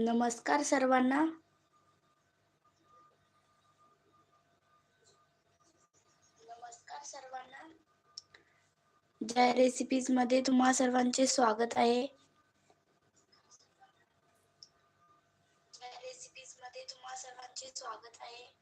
नमस्कार सर्वांना. नमस्कार सर्वांना. जय रेसिपीजमध्ये तुम्हा सर्वांचे स्वागत आहे. जय रेसिपीजमध्ये तुम्हा सर्वांचे स्वागत आहे.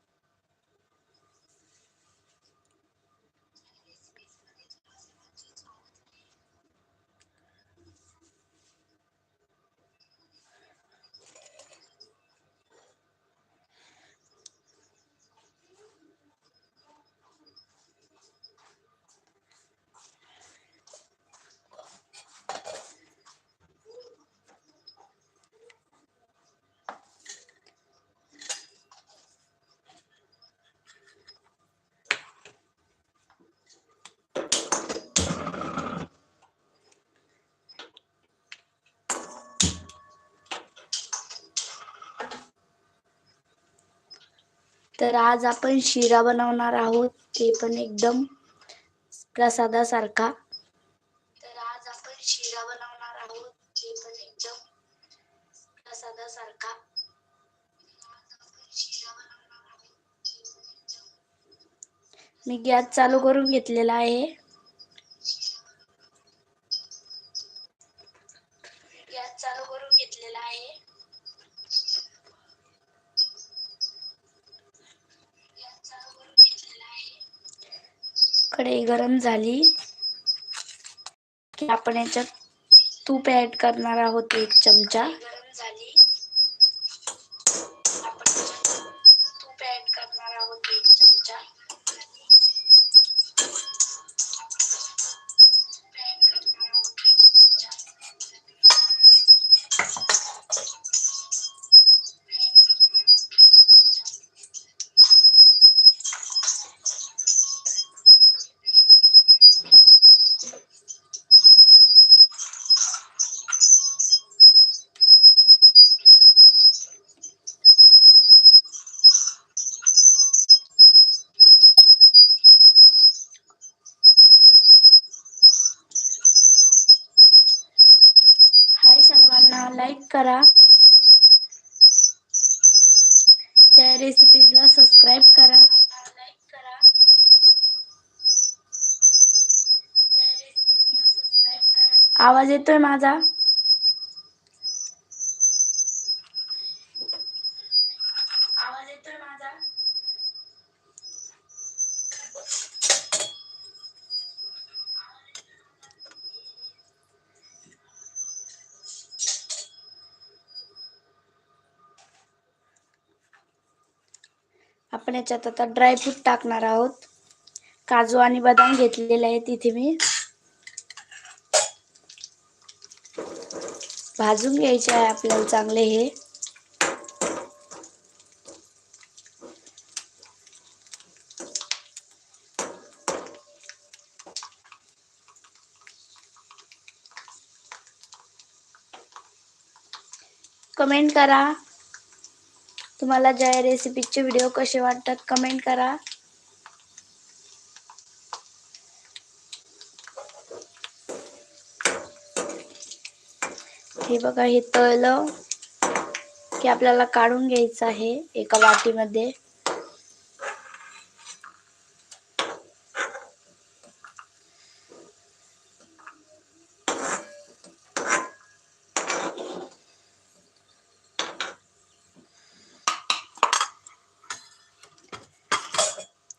तर आज आपण शिरा बनवणार आहोत. ते पण एकदम प्रसादासारखा. तर आज आपण शिरा बनवणार आहोत. ते पण एकदम प्रसादासारखा. मी गॅस चालू करून घेतलेला आहे. गॅस चालू करून घेतलेला आहे. कढई गरम झाली. की आपण याच्यात तूप ऍड करणार आहोत एक चमचा. करा. त्या रेसिपीजला सबस्क्राईब करा. आवाज येतोय माझा आवाज येतोय माझा आपण याच्यात आता ड्रायफ्रूट टाकणार आहोत. काजू आणि बदाम घेतलेले आहेत इथे मी. भाजून घ्यायचे आहे आपल्याला चांगले हे. कमेंट करा. तुम्हाला ज्या रेसिपीचे व्हिडिओ कसे वाटतात कमेंट करा. हे बघा हे तळलं की आपल्याला काढून घ्यायचं आहे एका वाटीमध्ये.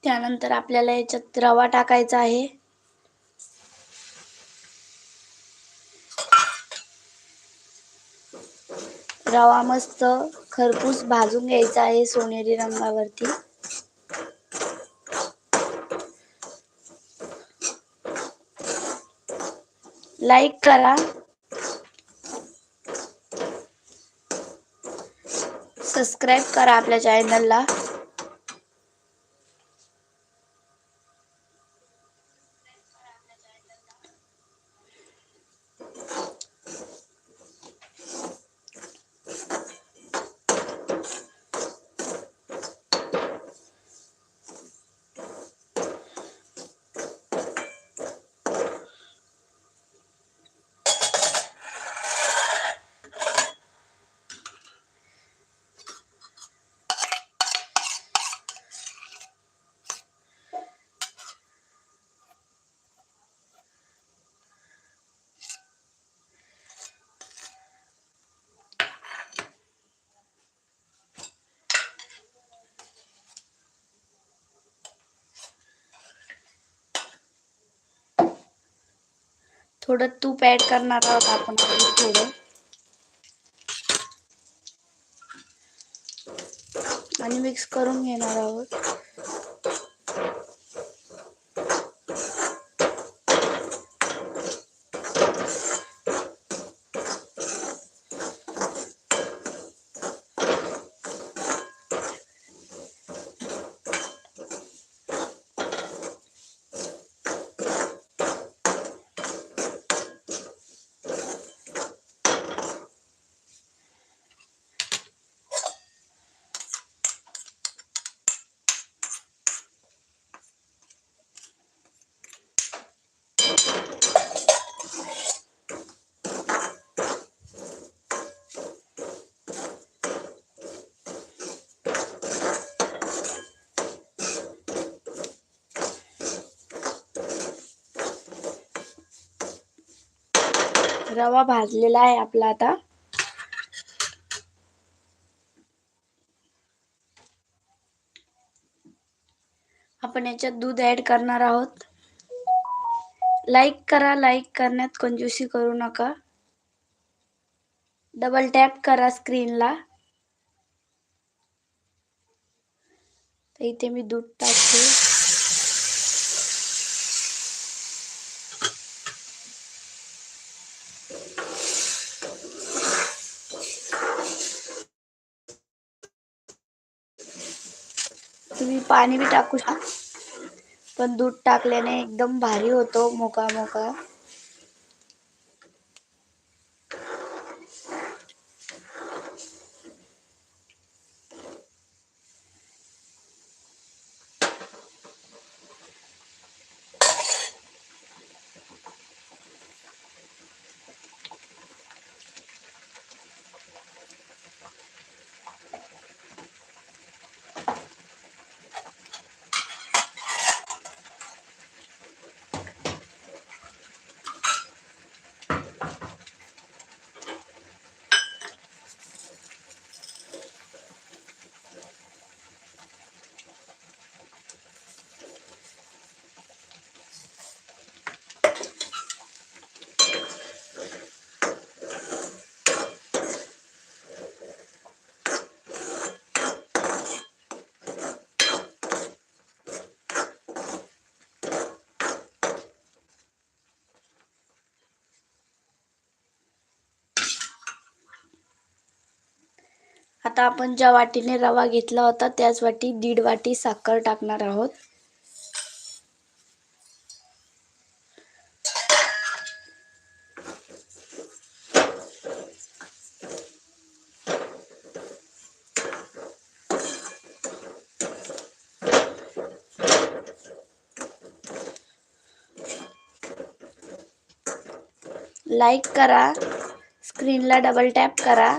त्यानंतर आपल्याला याच्यात रवा टाकायचा आहे. रवा मस्त खरपूस भाजून घ्यायचा आहे सोनेरी रंगावरती. लाईक करा. सबस्क्राईब करा आपल्या चॅनलला. थोडं तूप ऍड करणार आहोत आपण थोडं. आणि मिक्स करून घेणार आहोत. रवा भाजलेला आहे आपला आता. आपण याच्यात दूध ऍड करणार आहोत. लाईक करा लाईक करण्यात कंजूसी करू नका. डबल टॅप करा स्क्रीनला तर इथे मी दूध टाकते तुम्ही पाणी बी टाकू शकता. पण दूध टाकल्याने एकदम भारी होतो मोका मोका आता आपण ज्या वाटीने रवा घेतला होता त्याच वाटी दीड वाटी साखर टाकणार आहोत. लाईक करा स्क्रीनला डबल टॅप करा.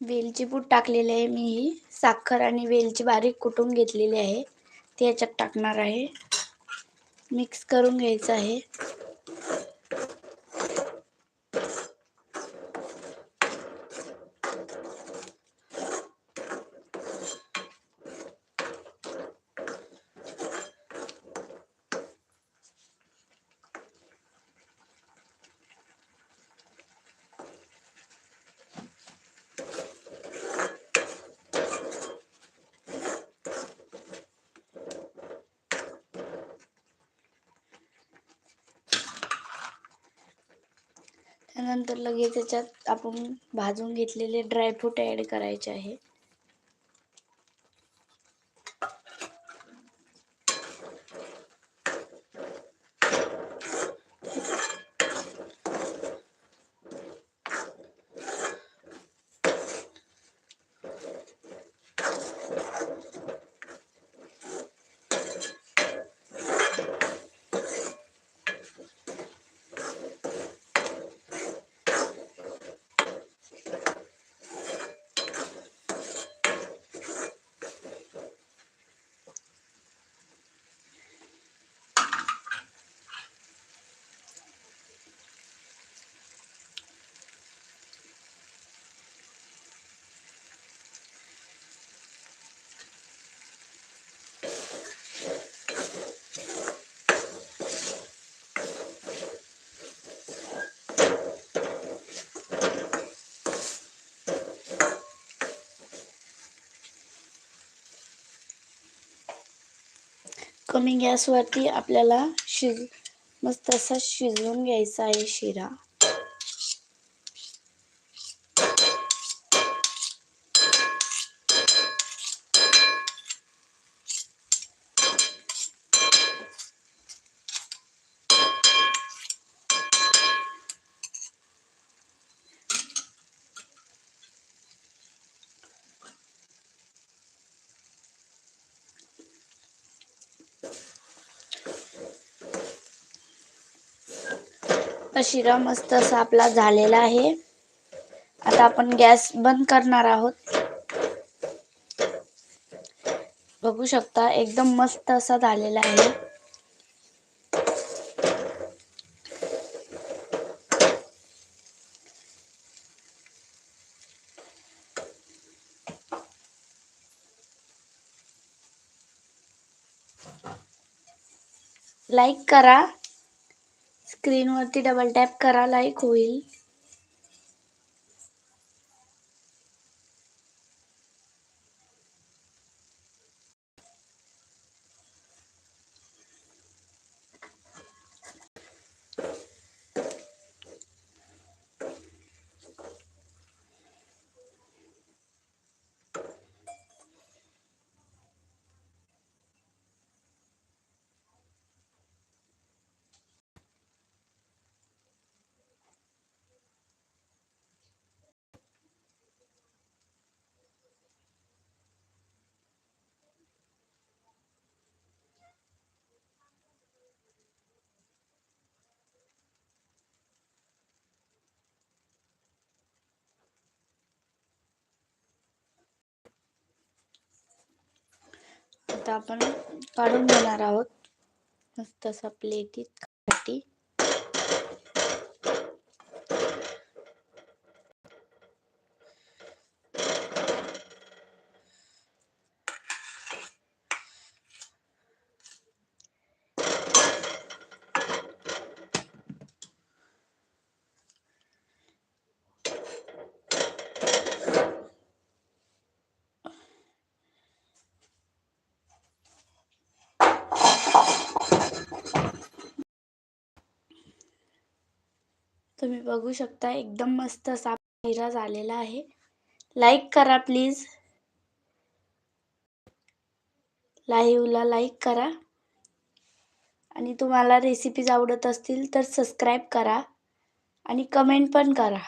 वेलची पूड टाकलेली आहे मी. ही साखर आणि वेलची बारीक कुटून घेतलेली आहे. ते याच्यात टाकणार आहे. मिक्स करून घ्यायचं आहे. त्यानंतर लगेच त्याच्यात आपण भाजून घेतलेले ड्रायफ्रूट ॲड करायचे आहे. कमी गॅसवरती आपल्याला शिज मस्त असा शिजवून घ्यायचा आहे शिरा. शिरा मस्त असा आपला झालेला आहे. आता आपण गॅस बंद करणार आहोत. बघू शकता एकदम मस्त असा झालेला आहे. लाईक करा. स्क्रीनवरती डबल टॅप करा लाईक होईल. आता आपण काढून घेणार आहोत. मस्त असा प्लेटीत तुम्ही बघू शकता एकदम मस्त असा हिरा झालेला आहे. लाईक करा प्लीज लाईव्हला लाईक करा. आणि तुम्हाला रेसिपीज आवडत असतील तर सबस्क्राईब करा. आणि कमेंट पण करा.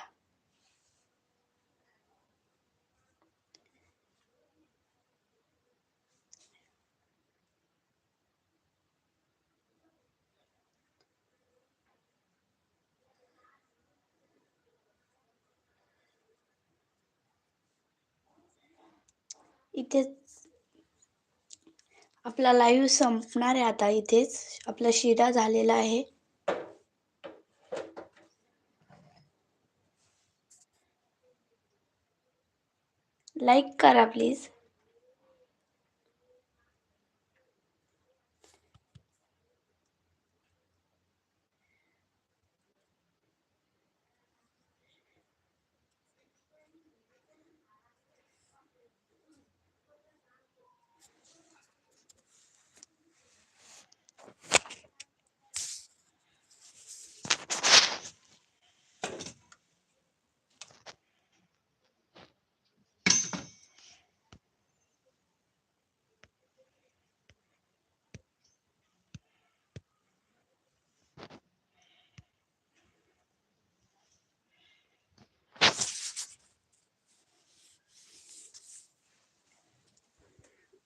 इथेच आपला लाईव्ह संपणार आहे आता इथेच. आपला शिरा झालेला आहे. लाईक करा प्लीज